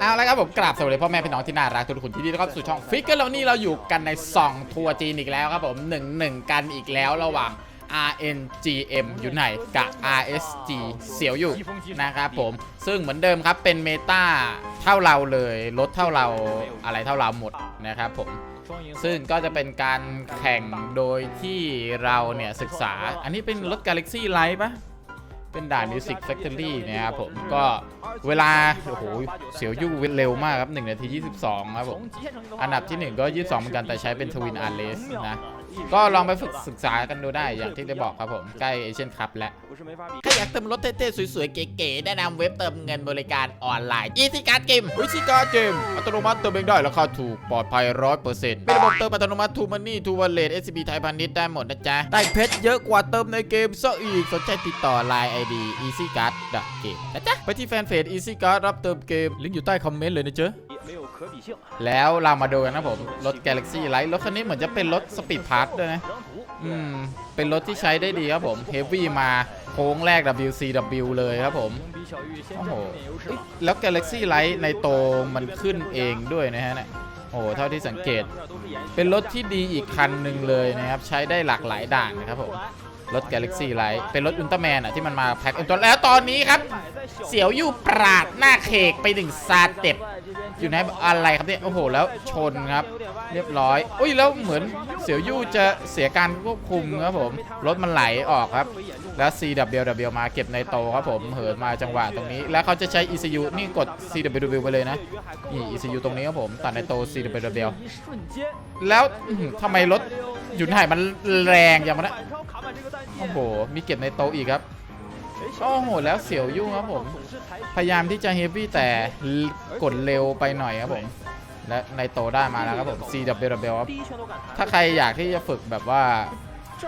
เอาละครับผมกราบสวัสดีพ่อแม่พี่น้องที่น่ารักทุกคนที่นี่ต้อนรับสู่ช่องฟิกเกอร์แล้วนี่เราอยู่กันในซองทัวร์จีนอีกแล้วครับผมหนึ่งหนึ่งกันอีกแล้วระหว่าง RNGM อยู่ไหนกับ RSG เสียวอยู่นะครับผม ซึ่งเหมือนเดิมครับเป็นเมตาเท่าเราเลยลดเท่าเราอะไรเท่าเราหมดนะครับผมซึ่งก็จะเป็นการแข่งโดยที่เราเนี่ยศึกษา อันนี้เป็นรถ Galaxy Light ปะ เป็นด่าน Music Factory นะครับผมก็เวลา โอ้โห เสียวยู่เร็วมากครับ 1 นาที 22 ครับผม อันดับที่ 1 ก็ 22 เหมือนกันแต่ใช้เป็นทวินอาร์เลสนะ ก็ลองไปฝึกศึกษากันดูได้อย่างที่ได้บอกครับผมใกล้เอเชียนคัพแล้วใครอยากเติมรถเท่ๆสวยๆ เก๋ๆ แนะนำเว็บเติมเงินบริการออนไลน์ easycard game Easy Card game อัตโนมัติเติมเองได้ราคาถูกปลอดภัยร้อยเปอร์เซ็นต์มีระบบเติมอัตโนมัติทูมันนี่ทูวอลเล็ตเอชบีไทยพาณิชย์ได้หมดนะจ๊ะ ได้เพชรเยอะกว่าเติมในเกมซะอีกสนใจติดต่อไลน์ไอดีอีซิการ์ดเกมนะจ๊ะไปที่แฟนเพจ easycard รับเติมเกมลิงก์อยู่ใต้คอมเมนต์เลยนะเจ๊ แล้วเรามาดูกันนะผม รถ Galaxy Light รถคันนี้เหมือนจะเป็นรถสปีดพาร์ทด้วยนะ อืม เป็นรถที่ใช้ได้ดีครับผมเฮฟวี่มาโค้งแรก WCW เลยครับผม โอ้โห แล้ว Galaxy Light ในโตมันขึ้นเองด้วยนะฮะเนี่ยโอ้โห เท่าที่สังเกต เป็นรถที่ดีอีกคันหนึ่งเลยนะครับ ใช้ได้หลากหลายด่านนะครับผม รถ Galaxy Light เป็นรถอุลตร้าแมนอะที่มันมาแพ็คอุลตร้แล้วตอนนี้ครับ เสียวอยู่ปราดหน้าเคกไปหนึ่งซาเต็บอยู่ในอะไรครับเนี่ยโอ้โห แล้วชนครับ เรียบร้อยอุ้ยแล้วเหมือนเสียวยู่จะเสียการควบคุมครับผม รถมันไหลออกครับ แล้ว CWW มาเก็บในโตครับผมเหินมาจังหวะตรงนี้ แล้วเขาจะใช้ ECU นี่กด CWW ไปเลยนะนี่ ECU ตรงนี้ครับผมตัดในโต CWW แล้วทำไมรถหยุดไายมันแรงอย่างนั้น โอ้โห มีเก็บในโต๊ะอีกครับ โอ้โห แล้วเสียวยุ่งครับผม พยายามที่จะเฮฟวี่แต่กดเร็วไปหน่อยครับผม และในโตได้มาแล้วครับผม CW w ครับ ถ้าใครอยากที่จะฝึกแบบว่า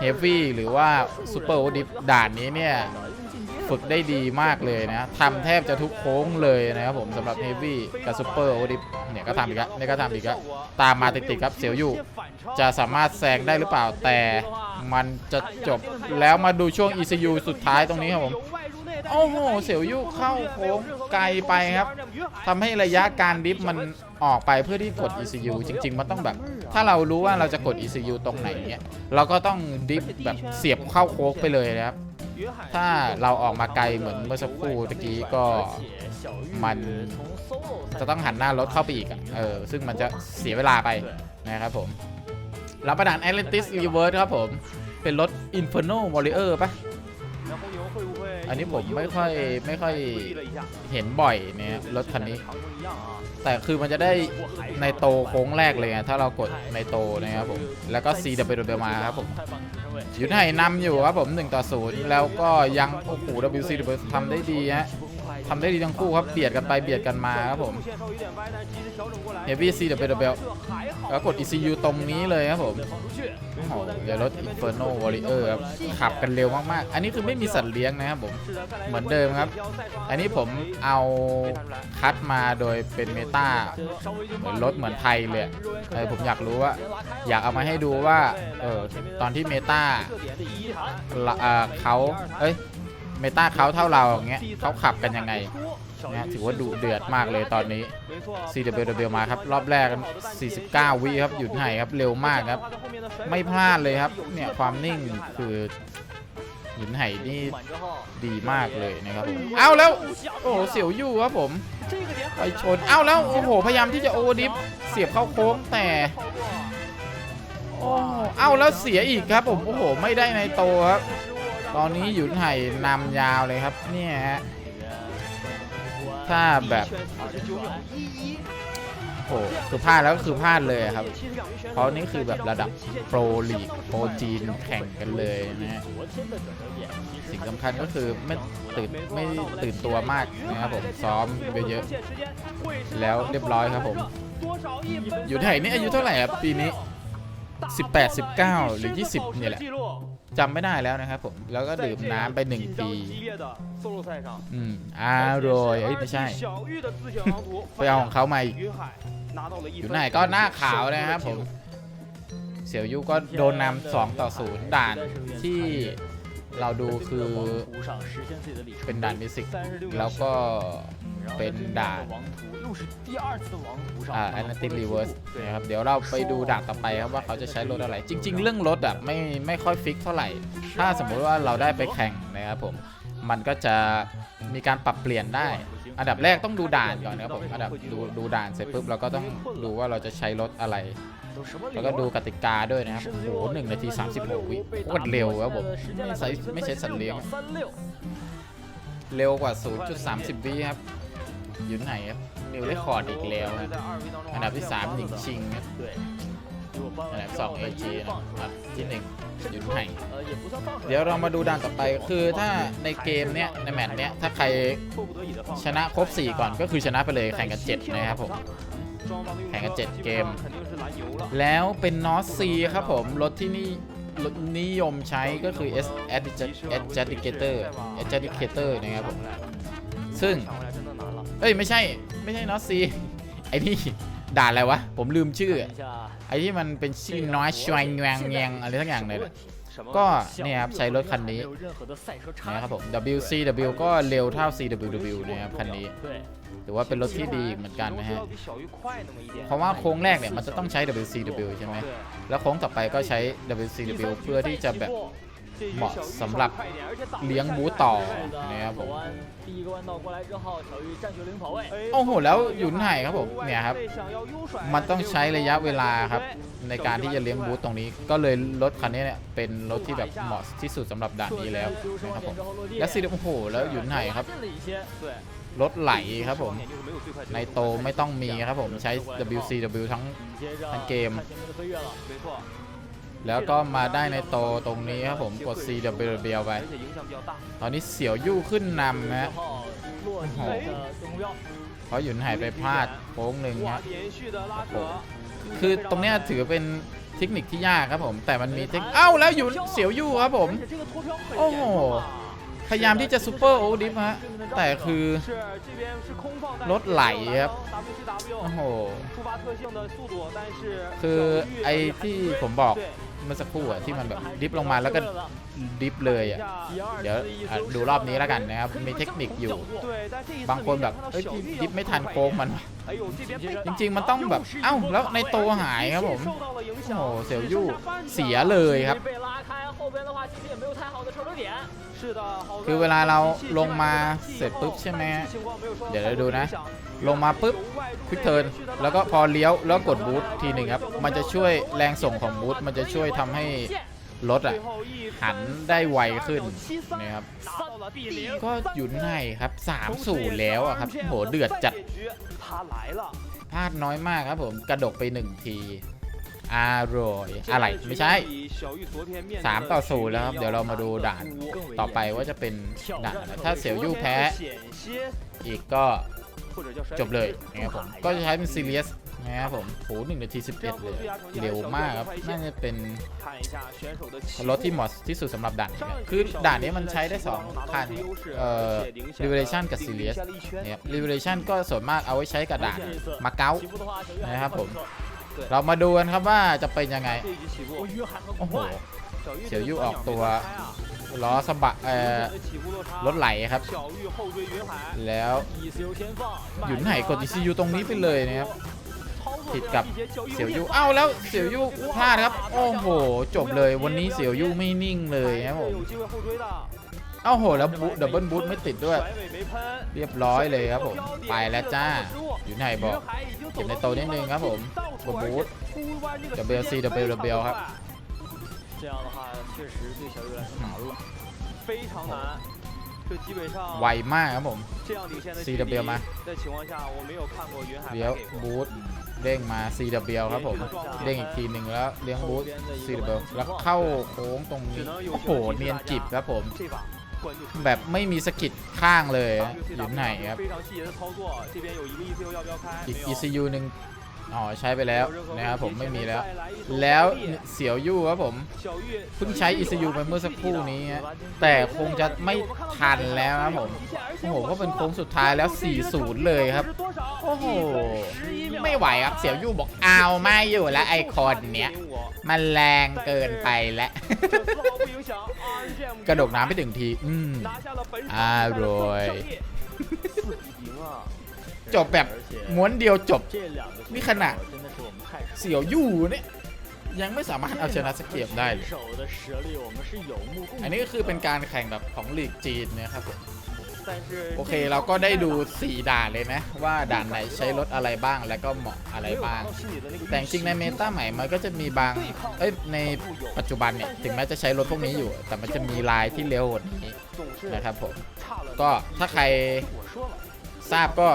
เฮฟวี่หรือว่าซูเปอร์ดิฟด่านนี้เนี่ย ฝึกได้ดีมากเลยนะทำแทบจะทุกโค้งเลยนะครับผมสำหรับเฮฟวี่กับซูเปอร์โอดิฟเนี่ยก็ทำอีกแล้วเนี่ยก็ทำอีกแล้วตามมาติดๆครับเสียวอยู่ จะสามารถแซงได้หรือเปล่าแต่มันจะจบแล้วมาดูช่วง ECU สุดท้ายตรงนี้ครับผมโอ้โห เสียวยุเข้าโค้งไกลไปครับทำให้ระยะการดิฟมันออกไปเพื่อที่กด ECU จริง ๆ มันต้องแบบ ถ้าเรารู้ว่าเราจะกด ECU ตรงไหนเนี่ยเราก็ต้องดิฟแบบเสียบเข้าโค้งไปเลยนะครับ ถ้าเราออกมาไกลเหมือนเมื่อสักครู่ตะกี้ก็มันจะต้องหันหน้ารถเข้าไปอีกอเออซึ่งมันจะเสียเวลาไปนะครับผมรับประดานแอตเลติสรีเวิร์ดครับผม เป็นรถ Inferno ลิเออร์ปะ อันนี้ผมไม่ค่อยไม่ค่อยเห็นบ่อยเนี่ยรถคันนี้ แต่คือมันจะได้ในโตโค้งแรกเลยไงถ้าเรากดในโตนะครับผม แล้วก็ C W เดิมาครับผมยุทธไห้นำอยู่ครับผม1ต่อ0แล้วก็ยังโอ้โห W C W ทำได้ดีฮะ ทำได้ดีทั้งคู่ครับเบียดกันไปเบียดกันมาครับผมเฮฟวี่ซีเดอะลเบลแล้วกด ECU ตรงนี้เลยครับผมโอ้โหเดี๋ยรถ Inferno Warrior ครับขับกันเร็วมากๆ อันนี้คือไม่มีสัตว์เลี้ยงนะครับผมเหมือนเดิมครับ อันนี้ผมเอาคัดมาโดยเป็นเมตาเหมือนรถเหมือนไทยเลยเออผมอยากรู้ว่า อยากเอามาให้ดูว่าเออตอนที่เมตาเขาเอ้ย เมตาเขาเท่าเราอย่างเงี้ยเขาขับกันยังไงนะถือว่าดุเดือดมากเลยตอนนี้ CWW มาครับ รอบแรก 49 วิครับ หยุดให้ครับ เร็วมากครับ ไม่พลาดเลยครับ เนี่ย ความนิ่งคือหยุนไห้นี่ดีมากเลยนะครับเอาแล้ว โอ้โห เสียวยู่ครับผม ไปชน เอาแล้ว โอ้โห พยายามที่จะโอดิฟ เสียบเข้าโค้งแต่โอ้เอาแล้วเสียอีกครับผม โอ้โห ไม่ได้ในโตครับ ตอนนี้หยุนไห่นำยาวเลยครับเนี่ยฮะถ้าแบบโอ้คือพลาดแล้วก็คือพลาดเลยครับ เพราะนี่คือแบบระดับโปรลีกโปรจีนแข่งกันเลยนะฮะสิ่งสำคัญก็คือไม่ตื่นไม่ตื่นตัวมากนะครับผมซ้อมเยอะๆแล้วเรียบร้อยครับผมอยู่ไทยนี่อายุเท่าไหร่ครับปีนี้ 18 19 หรือ 20เนี่ยแหละจำไม่ได้แล้วนะครับผม แล้วก็ดื่มน้ำไป1ปีอืมอร่อยเอ้ยไม่ใช่ ไปเอาของเขามาอีกอยู่ไหนก็หน้าขาวนะครับผม เสี่ยวยุก็โดนนำ2ต่อ0ด่านที่เราดูคือเป็นด่านมิสิกแล้วก็ เป็นด่านอ่าอตนติกรีเวิร์สนะครับเดี๋ยวเราไปดูด่านต่อไปครับว่าเขาจะใช้รถอะไร จริง ๆ เรื่องรถอะไม่ไม่ค่อยฟิกเท่าไหร่ ถ้าสมมุติว่าเราได้ไปแข่งนะครับผมมันก็จะมีการปรับเปลี่ยนได้ อันดับแรกต้องดูด่านก่อนนะครับผมอันดับดูดูด่านเสร็จปุ๊บเราก็ต้องดูว่าเราจะใช้รถอะไรแล้วก็ดูกติกาด้วยนะครับ โอ้โหหนึ่งนาทีสามสิบหกวิโคตรเร็วครับผม ไม่ใช่ไม่ใช่สันว์เลี้ยง เร็วกว่า 0.30 วิครับ อยู่ไหนครับมิวเรคคอร์ดอีกแล้วครับอันดับที่3หญิงชิงครับอันดับ2 AG นะครับที่1อยู่ไหนเดี๋ยวเรามาดูด่านต่อไปคือถ้าในเกมเนี้ยในแมตช์เนี้ยถ้าใครชนะครบ 4 ก่อนก็คือชนะไปเลยแข่งกัน 7 นะครับผมแข่งกัน7เกม แล้วเป็นนอสซีครับผม รถที่นี่รถนิยมใช้ก็คือ S Adjudicator Adjudicator นะครับผม ซึ่ง เอ้ยไม่ใช่ ไม่ใช่นอตซีไอ้นี่ด่าอะไรวะ ผมลืมชื่อ ไอ้ที่มันเป็นชื่อน้อยชวยแงงแงงอะไรทั้งอย่างเลยก็เนี่ยครับใช้รถคันนี้นะครับผม WCW ก็เร็วเท่า CWW นะครับคันนี้ถือว่าเป็นรถที่ดีเหมือนกันนะฮะ เพราะว่าโค้งแรกเนี่ยมันจะต้องใช้ WCW ใช่ไหม แล้วโค้งต่อไปก็ใช้ WCW เพื่อที่จะแบบ เหมาะสำหรับเลี้ยงบูต่อนะครับผมโอ้โหแล้วหยู่ไหนครับผมเนี่ยครับมันต้องใช้ระยะเวลาครับ ในการที่จะเลี้ยงบูตตรงนี้ ก็เลยรถคันนี้เนี่ยเป็นรถที่แบบเหมาะที่สุดสำหรับด่านนี้แล้วนะครับผมและสีดโอ้โหแล้วหยู่ไหนครับรถไหลครับผม ในโตไม่ต้องมีครับผมใช้ WCW ทั้งทั้งเกม แล้วก็มาได้ในโตตรงนี้ครับผมกด C W W ไป ตอนนี้เสียวยู่ขึ้นนำนะโอ้โหเขาหยุนหายไปพลาดโค้งหนึ่งนะคือตรงนี้ถือเป็นเทคนิคที่ยากครับผม แต่มันมีเทคเอ้าแล้วหยุนเสียวยู่ครับผม โอ้โห พยายามที่จะซูเปอร์โอดิฟฮะ แต่คือรถไหลครับ โอ้โห คือไอที่ผมบอกเมื่อสักครู่ที่มันแบบดิฟลงมาแล้วก็ดิฟเลยอะเดี๋ยวดูรอบนี้แล้วกันนะครับ มีเทคนิคอยู่ บางคนแบบดิฟไม่ทันโค้งมัน จริง ๆ มันต้องแบบ เอ้า แล้วในโตหายครับผม โอ้เสียวยู่เสียเลยครับ คือเวลาเราลงมาเสร็จปุ๊บใช่ไหมเดี๋ยวเราดูนะ ลงมาปุ๊บคลิกเทิร์นแล้วก็พอเลี้ยวแล้วกดบูททีหนึ่งครับ มันจะช่วยแรงส่งของบูทมันจะช่วยทำให้รถอะหันได้ไวขึ้นนะครับก็อยู่ในครับ3สู่แล้วอะครับโหเดือดจัดพลาดน้อยมากครับผมกระดกไป 1 ที อร่อยอะไรไม่ใช่3ต่อ0แล้วครับเดี๋ยวเรามาดูด่านต่อไปว่าจะเป็นด่านอะไรถ้าเสี่ยวยู่แพ้ อีกก็จบเลยนะครับผมก็จะใช้เป็นซีเรียสนะครับผมโหหนึ่งนาที11เอ็ดเลยเร็วมากครับ น่าจะเป็นรถที่เหมาะที่สุดสำหรับด่านนี้คือด่านนี้มันใช้ได้2คันเอ่อ Revelation กับ Sirius นะครับ Revelation ก็ส่วนมากเอาไว้ใช้กับด่านมาเก๊านะครับผม เรามาดูกันครับว่าจะเป็นยังไง โอ้โหเสี่ยวยู่ออกตัวล้อสะบัดเอ่อรถไหลครับ แล้วหยุนไหนกด ECU ตรงนี้ไปเลยนะครับผิดกับเสี่ยวยู่เอ้าแล้วเสี่ยวยู่พลาดครับ โอ้โห จบเลยวันนี้เสี่ยวยู่ไม่นิ่งเลยนะครับผม เอ้าโหแล้วบูดับเบิลบูทไม่ติดด้วย เรียบร้อยเลยครับผม ไปแล้วจ้า อยู่ไหนบอกเก็บในโตนิดนึงครับผมบูทดับเบิลซีดับเบิลบเบลครับไวมากครับผมซีเบลมาเดี๋ยวบูทเด้งมา CW ครับผม เด้งอีกทีหนึ่งแล้วเลี้ยงบูท CW แล้วเข้าโค้งตรงนี้ โอ้โห เนียนจิบครับผม แบบไม่มีสกิดข้างเลยอยู่ไหนครับ อีก ECU หนึ่งอ๋อใช้ไปแล้วนะครับผมไม่มีแล้ว แล้วเสียวยู่ครับผมเพิ่งใช้ ECU ไปเมื่อสักครู่นี้ แต่คงจะไม่ทันแล้วครับผมโอ้โหก็เป็นโค้งสุดท้ายแล้ว 40 เลยครับ โอ้โห ไม่ไหวครับ เสียวยู่บอกเอาไม่อยู่แล้วไอคอนเนี้ย มันแรงเกินไปและกระดกน้ำไปถึงที อืมอร่อย จบแบบม้วนเดียวจบ นี่ขนาดเสียวอยู่เนี่ยยังไม่สามารถเอาชนะสเก็บได้เลย อันนี้ก็คือเป็นการแข่งแบบของลีกจีนนะครับผม โอเคเราก็ได้ดู 4 ด่านเลยนะ ว่าด่านไหนใช้รถอะไรบ้างแล้วก็เหมาะอะไรบ้าง แต่จริงๆในเมตาใหม่มันก็จะมีบางเอ้ยในปัจจุบันเนี่ยถึงแม้จะใช้รถพวกนี้อยู่ แต่มันจะมีลายที่เร็วกว่านี้นะครับผมก็ถ้าใครทราบก็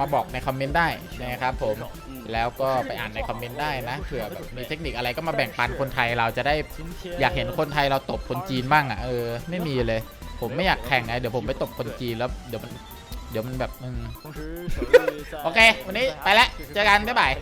มาบอกในคอมเมนต์ได้นะครับผมแล้วก็ไปอ่านในคอมเมนต์ได้นะเผื่อแบบมีเทคนิคอะไรก็มาแบ่งปันคนไทยเราจะได้อยากเห็นคนไทยเราตบคนจีนบ้างอะเออไม่มีเลย ผมไม่อยากแข่งไงเดี๋ยวผมไปตกคนจีแล้วเดี๋ยวมันเดี๋ยวมันแบบโอเค วันนี้ไปแล้วเจอกันบ๊ายบาย